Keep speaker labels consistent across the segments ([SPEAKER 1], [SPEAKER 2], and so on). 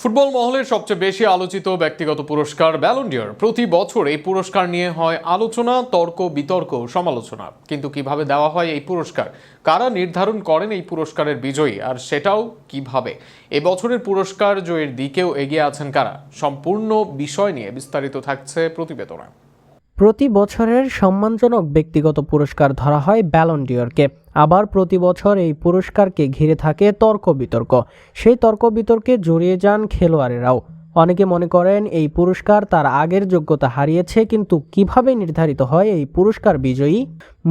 [SPEAKER 1] Football মহলের সবচেয়ে বেশি আলোচিত ব্যক্তিগত পুরস্কার ব্যালন্ডিয়ার। প্রতি বছর এই পুরস্কার নিয়ে হয় আলোচনা, তর্ক, বিতর্ক, সমালোচনা। কিন্তু কীভাবে দেওয়া হয় এই পুরস্কার? কারা নির্ধারণ করেন এই পুরস্কারের বিজয়ী? আর সেটাও কীভাবে? এ বছরের পুরস্কার জয়ের দিকেও এগিয়ে আছেন কারা? সম্পূর্ণ বিষয় নিয়ে বিস্তারিত থাকছে প্রতিবেদনা।
[SPEAKER 2] প্রতি বছরের সম্মানজনক ব্যক্তিগত পুরস্কার ধরা হয় ব্যালন ডিওরকে আবার প্রতি বছর এই পুরস্কারকে ঘিরে থাকে তর্ক বিতর্ক। সেই তর্ক বিতর্কে জড়িয়ে যান খেলোয়াড়েরাও। অনেকে মনে করেন এই পুরস্কার তার আগের যোগ্যতা হারিয়েছে, কিন্তু কীভাবে নির্ধারিত হয় এই পুরস্কার বিজয়ী?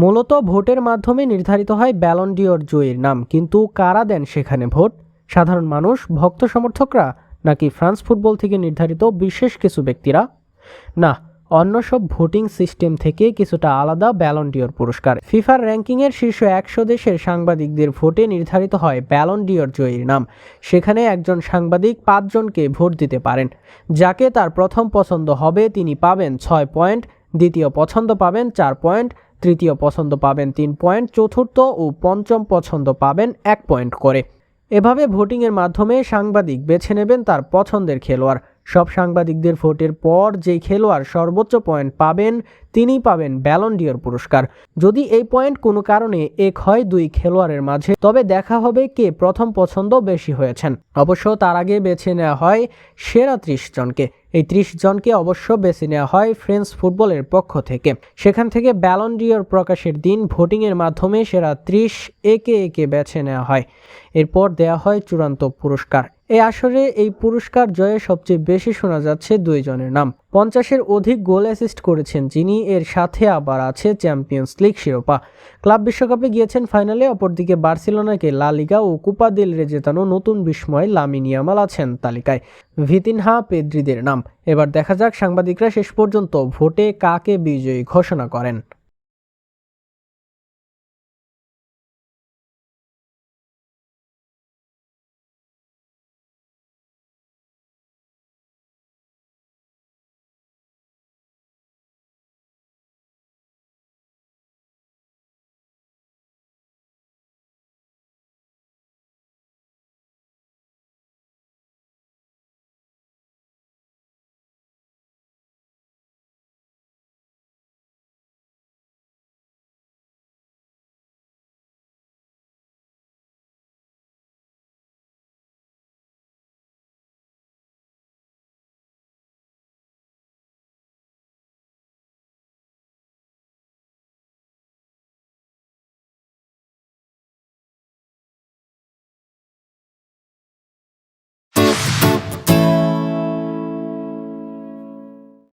[SPEAKER 2] মূলত ভোটের মাধ্যমে নির্ধারিত হয় ব্যালন ডিওর জয়ীর নাম, কিন্তু কারা দেন সেখানে ভোট? সাধারণ মানুষ, ভক্ত সমর্থকরা, নাকি ফ্রান্স ফুটবল থেকে নির্ধারিত বিশেষ কিছু ব্যক্তিরা? না অন্য সব ভোটিং সিস্টেম থেকে কিছুটা আলাদা ব্যালন্ডিয়র পুরস্কার। ফিফার র্যাঙ্কিংয়ের শীর্ষ একশো দেশের সাংবাদিকদের ভোটে নির্ধারিত হয় ব্যালন্ডিয়র জয়ীর নাম। সেখানে একজন সাংবাদিক পাঁচজনকে ভোট দিতে পারেন। যাকে তার প্রথম পছন্দ হবে তিনি পাবেন ছয় পয়েন্ট, দ্বিতীয় পছন্দ পাবেন চার পয়েন্ট, তৃতীয় পছন্দ পাবেন তিন পয়েন্ট, চতুর্থ ও পঞ্চম পছন্দ পাবেন এক পয়েন্ট করে। এভাবে ভোটিংয়ের মাধ্যমে সাংবাদিক বেছে নেবেন তার পছন্দের খেলোয়াড়। সব সাংবাদিকদের ভোটের পর যেই খেলোয়াড় সর্বোচ্চ পয়েন্ট পাবেন, তিনিই পাবেন ব্যালন্ডিয়র পুরস্কার। যদি এই পয়েন্ট কোনো কারণে এক হয় দুই খেলোয়াড়ের মাঝে, তবে দেখা হবে কে প্রথম পছন্দ বেশি হয়েছেন। অবশ্য তার আগে বেছে নেওয়া হয় সেরা ত্রিশ জনকে। এই ত্রিশ জনকে অবশ্য বেছে নেওয়া হয় ফ্রেঞ্চ ফুটবলের পক্ষ থেকে। সেখান থেকে ব্যালন্ডিয়র প্রকাশের দিন ভোটিংয়ের মাধ্যমে সেরা ত্রিশ একে একে বেছে নেওয়া হয়। এরপর দেওয়া হয় চূড়ান্ত পুরস্কার। এই আসরে এই পুরস্কার জয়ে সবচেয়ে বেশি শোনা যাচ্ছে দুইজনের নাম। পঞ্চাশের অধিক গোল অ্যাসিস্ট করেছেন যিনি, এর সাথে আবার আছে চ্যাম্পিয়ন্স লিগ শিরোপা। ক্লাব বিশ্বকাপে গিয়েছেন ফাইনালে, অপরদিকে বার্সেলোনাকে লা লিগা ও কুপা দিল রে জেতানো নতুন বিস্ময় লামিনিয়ামাল আছেন তালিকায়। ভিতিনহা পেদ্রিদের নাম। এবার দেখা যাক সাংবাদিকরা শেষ পর্যন্ত ভোটে কাকে বিজয়ী ঘোষণা করেন।